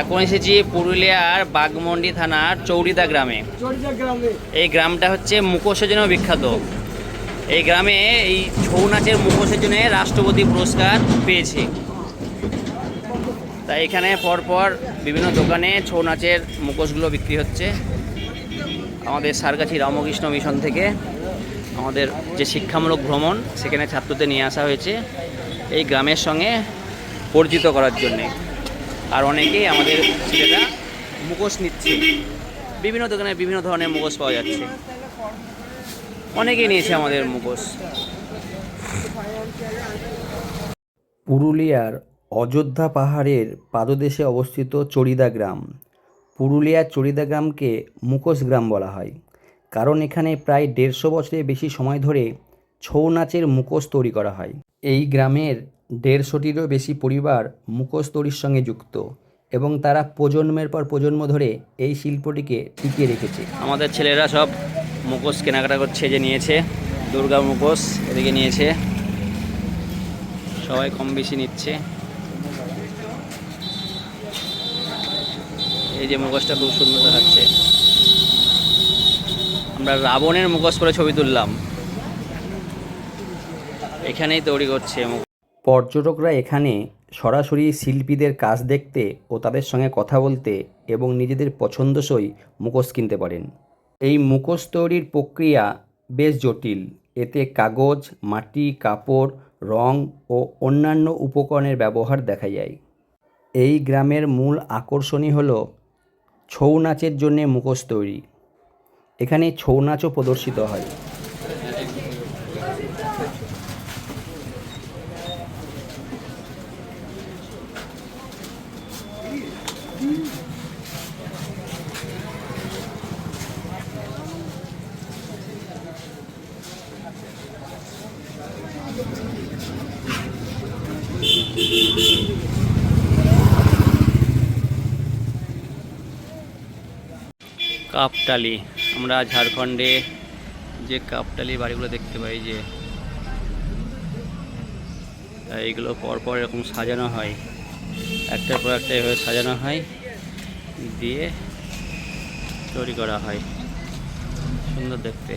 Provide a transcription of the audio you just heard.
এখন এসেছি পুরুলিয়ার বাগমন্ডি থানার চৌরিদা গ্রামে। এই গ্রামটা হচ্ছে মুখোশের জন্য বিখ্যাত। এই গ্রামে এই ছৌ নাচের মুখোশের জন্য রাষ্ট্রপতি পুরস্কার পেয়েছে। তাই এখানে পরপর বিভিন্ন দোকানে ছৌ নাচের মুখোশগুলো বিক্রি হচ্ছে। আমাদের সারগাছি রামকৃষ্ণ মিশন থেকে আমাদের যে শিক্ষামূলক ভ্রমণ সেখানে ছাত্রদের নিয়ে আসা হয়েছে। এই গ্রামের সঙ্গে পরিচিত করার জন্যে। আর অনেকেই আমাদের ছেলেরা মুখোশ নিচ্ছে। বিভিন্ন দোকানে বিভিন্ন ধরনের মুখোশ পাওয়া যাচ্ছে। অনেকেই নিয়েছে আমাদের মুখোশ। পুরুলিয়ার অযোধ্যা পাহাড়ের পাদদেশে অবস্থিত চড়িদা গ্রাম। পুরুলিয়ার চড়িদা গ্রামকে মুখোশ গ্রাম বলা হয়। কারণ এখানে প্রায় দেড়শো বছরের বেশি সময় ধরে ছৌ নাচের মুখোশ তৈরি করা হয়। এই গ্রামের দেড়শোটিরও বেশি পরিবার মুখোশ তৈরির সঙ্গে যুক্ত এবং তারা প্রজন্মের পর প্রজন্ম ধরে এই শিল্পটিকে টিকিয়ে রেখেছে। আমাদের ছেলেরা সব মুখোশ কেনাকাটা করছে যে নিয়েছে, দুর্গা মুখোশ এদিকে নিয়েছে। সবাই কম বেশি নিচ্ছে। এই যে মুখোশটা খুব সুন্দর দেখাচ্ছে। আমরা রাবণের মুখোশ করে ছবি তুললাম। এখানেই তৈরি করছে পর্যটকরা এখানে সরাসরি শিল্পীদের কাজ দেখতে ও তাদের সঙ্গে কথা বলতে এবং নিজেদের পছন্দসই মুখোশ কিনতে পারেন। এই মুখোশ তৈরির প্রক্রিয়া বেশ জটিল। এতে কাগজ, মাটি, কাপড়, রং ও অন্যান্য উপকরণের ব্যবহার দেখা যায়। এই গ্রামের মূল আকর্ষণই হল ছৌ নাচের জন্যে মুখোশ তৈরি। এখানে ছৌ নাচও প্রদর্শিত হয়। কাপটালি, আমরা ঝাড়খণ্ডে যে কাপটালি বাড়িগুলো দেখতে পাই যে এইগুলো পরপর এরকম সাজানো হয়। একটার পর একটা এভাবে সাজানো হয়, দিয়ে তৈরি করা হয়। সুন্দর দেখতে।